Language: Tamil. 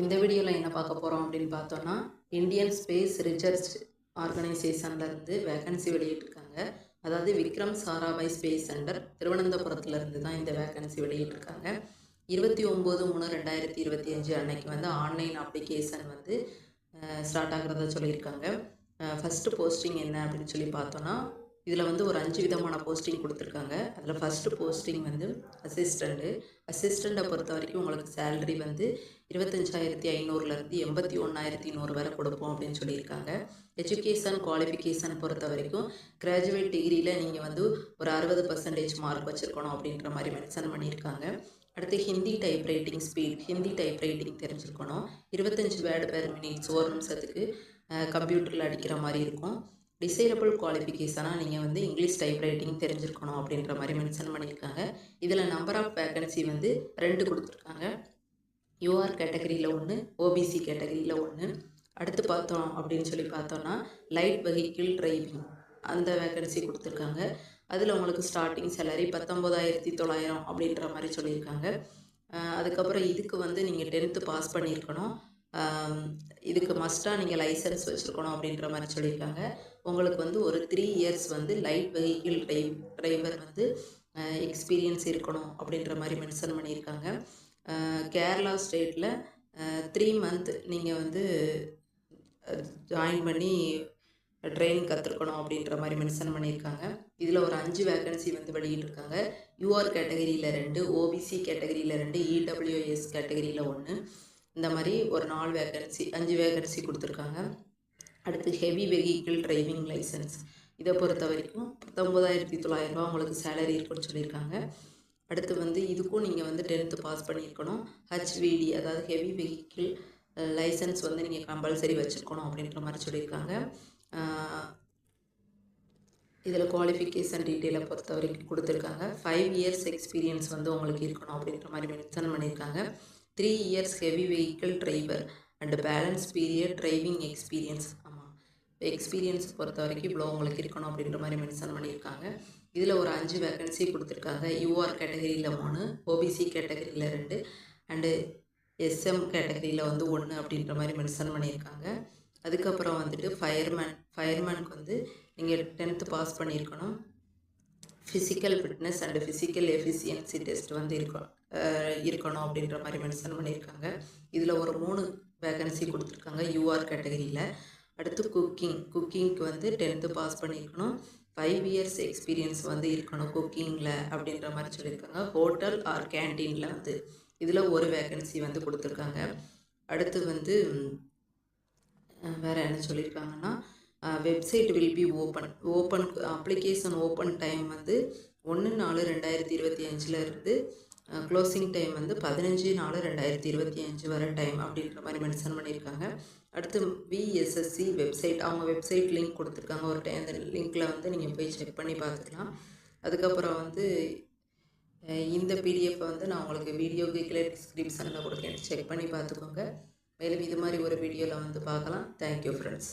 இந்த வீடியோவில் என்ன பார்க்க போகிறோம் அப்படின்னு பார்த்தோன்னா இந்தியன் ஸ்பேஸ் ரிசர்ச் ஆர்கனைசேஷன்லேருந்து வேகன்சி வெளியிட்டிருக்காங்க. அதாவது விக்ரம் சாராபாய் ஸ்பேஸ் சென்டர் திருவனந்தபுரத்துலேருந்து தான் இந்த வேகன்சி வெளியிட்டிருக்காங்க. இருபத்தி ஒம்பது மூணு ரெண்டாயிரத்தி இருபத்தி அஞ்சு அன்னைக்கு வந்து ஆன்லைன் அப்ளிகேஷன் வந்து ஸ்டார்ட் ஆகிறதா சொல்லியிருக்காங்க. ஃபஸ்ட்டு போஸ்டிங் என்ன அப்படின்னு சொல்லி பார்த்தோன்னா இதில் வந்து ஒரு அஞ்சு விதமான போஸ்டிங் கொடுத்துருக்காங்க. அதில் ஃபஸ்ட்டு போஸ்டிங் வந்து அசிஸ்டண்ட்டு அசிஸ்டண்ட்டை பொறுத்த வரைக்கும் உங்களுக்கு சேலரி வந்து இருபத்தஞ்சாயிரத்தி ஐநூறுலேருந்து எண்பத்தி ஒன்றாயிரத்தி நூறு வரை கொடுப்போம் அப்படின்னு சொல்லியிருக்காங்க. எஜுகேஷன் குவாலிஃபிகேஷனை பொறுத்த வரைக்கும் கிராஜுவேட் டிகிரியில் நீங்கள் வந்து ஒரு அறுபது பர்சன்டேஜ் மார்க் வச்சுருக்கணும் அப்படின்ற மாதிரி மென்ஷன் பண்ணியிருக்காங்க. அடுத்து Hindi type writing speed Hindi type writing தெரிஞ்சிருக்கணும். இருபத்தஞ்சி வேர்டு பெர் மினிட்ஸ் ஒரு நிமிஷத்துக்கு கம்ப்யூட்டரில் அடிக்கிற மாதிரி இருக்கும். டிசைரபிள் குவாலிஃபிகேஷனாக நீங்கள் வந்து இங்கிலீஷ் டைப் ரைட்டிங் தெரிஞ்சிருக்கணும் அப்படின்ற மாதிரி மென்ஷன் பண்ணியிருக்காங்க. இதில் நம்பர் ஆஃப் வேக்கன்சி வந்து ரெண்டு கொடுத்துருக்காங்க. யூஆர் கேட்டகரியில் ஒன்று ஓபிசி கேட்டகரியில் ஒன்று அடுத்து பார்த்தோம் அப்படின்னு சொல்லி பார்த்தோன்னா லைட் வெஹிக்கிள் டிரைவிங் அந்த வேக்கன்சி கொடுத்துருக்காங்க. அதில் உங்களுக்கு ஸ்டார்டிங் சேலரி பத்தொம்போதாயிரத்தி தொள்ளாயிரம் அப்படின்ற மாதிரி சொல்லியிருக்காங்க. அதுக்கப்புறம் இதுக்கு வந்து நீங்கள் டென்த்து பாஸ் பண்ணியிருக்கணும். இதுக்கு மஸ்ட்டாக நீங்கள் லைசன்ஸ் வச்சுருக்கணும் அப்படின்ற மாதிரி சொல்லியிருக்காங்க. உங்களுக்கு வந்து ஒரு த்ரீ இயர்ஸ் வந்து லைட் வெஹிக்கிள் ட்ரைவ் டிரைவர் வந்து எக்ஸ்பீரியன்ஸ் இருக்கணும் அப்படின்ற மாதிரி மென்ஷன் பண்ணியிருக்காங்க. கேரளா ஸ்டேட்டில் த்ரீ மந்த் நீங்கள் வந்து ஜாயின் பண்ணி ட்ரைனிங் கற்றுருக்கணும் அப்படின்ற மாதிரி மென்ஷன் பண்ணியிருக்காங்க. இதில் ஒரு அஞ்சு வேக்கன்சி வந்து வெளியிட்டிருக்காங்க. யூஆர் கேட்டகரியில் ரெண்டு ஓபிசி கேட்டகரியில் ரெண்டு இடபிள்யூஎஸ் கேட்டகரியில் ஒன்று இந்த மாதிரி ஒரு நாலு வேகன்சி அஞ்சு வேகன்சி கொடுத்துருக்காங்க. அடுத்து ஹெவி வெஹிக்கிள் டிரைவிங் லைசன்ஸ் இதை பொறுத்த வரைக்கும் பத்தொம்போதாயிரத்தி தொள்ளாயிரரூபா உங்களுக்கு சேலரி இருக்குன்னு சொல்லியிருக்காங்க. அடுத்து வந்து இதுக்கும் நீங்கள் வந்து டென்த்து பாஸ் பண்ணியிருக்கணும். ஹெச்விடி அதாவது ஹெவி வெஹிக்கிள் லைசன்ஸ் வந்து நீங்கள் கம்பல்சரி வச்சுருக்கணும் அப்படின்ற மாதிரி சொல்லியிருக்காங்க. இதில் குவாலிஃபிகேஷன் டீட்டெயிலை பொறுத்த வரைக்கும் கொடுத்துருக்காங்க. ஃபைவ் இயர்ஸ் எக்ஸ்பீரியன்ஸ் வந்து உங்களுக்கு இருக்கணும் அப்படின்ற மாதிரி மென்ஷன் பண்ணியிருக்காங்க. Three years heavy vehicle driver and balance period driving experience ஆமாம் எக்ஸ்பீரியன்ஸ் பொறுத்த வரைக்கும் இவ்வளோ உங்களுக்கு இருக்கணும் அப்படின்ற மாதிரி மென்ஷன் பண்ணியிருக்காங்க. இதில் ஒரு அஞ்சு வேக்கன்சி கொடுத்துருக்காங்க. யூஆர் கேட்டகரியில் மூணு ஓபிசி கேட்டகரியில் ரெண்டு அண்டு எஸ்எம் கேட்டகரியில் வந்து ஒன்று அப்படின்ற மாதிரி மென்ஷன் பண்ணியிருக்காங்க. அதுக்கப்புறம் வந்துட்டு ஃபயர்மேன் ஃபயர்மேனுக்கு வந்து நீங்கள் டென்த்து பாஸ் பண்ணியிருக்கணும். Physical fitness and physical efficiency test வந்து இருக்கணும். இருக்கணும் அப்படின்ற மாதிரி மென்ஷன் பண்ணியிருக்காங்க. இதில் ஒரு மூணு வேகன்சி கொடுத்துருக்காங்க யூஆர் கேட்டகரியில் அடுத்து குக்கிங் குக்கிங்க்கு வந்து டென்த்து பாஸ் பண்ணியிருக்கணும். ஃபைவ் இயர்ஸ் எக்ஸ்பீரியன்ஸ் வந்து இருக்கணும் குக்கிங்கில் அப்படின்ற மாதிரி சொல்லியிருக்காங்க. ஹோட்டல் ஆர் கேன்டீனில் வந்து இதில் ஒரு வேகன்சி வந்து கொடுத்துருக்காங்க. அடுத்து வந்து வேறு என்ன சொல்லியிருக்காங்கன்னா website will be open open application open time வந்து ஒன்று நாலு ரெண்டாயிரத்தி இருபத்தி அஞ்சில் இருந்து க்ளோசிங் டைம் வந்து பதினஞ்சு நாலு ரெண்டாயிரத்தி இருபத்தி அஞ்சு வர டைம் அப்படின்ற மாதிரி மென்ஷன் பண்ணியிருக்காங்க. அடுத்து விஎஸ்எஸ்சி வெப்சைட் அவங்க வெப்சைட் லிங்க் கொடுத்துருக்காங்க. ஒரு டைம் அந்த லிங்க்கில் வந்து நீங்கள் போய் செக் பண்ணி பார்த்துக்கலாம். அதுக்கப்புறம் வந்து இந்த பிடிஎஃப் வந்து நான் உங்களுக்கு வீடியோக்கு கீழே டிஸ்கிரிப்ஷனில் கொடுக்கேன் செக் பண்ணி பார்த்துக்கோங்க. மேலும் இது மாதிரி ஒரு வீடியோவில் வந்து பார்க்கலாம். Thank you friends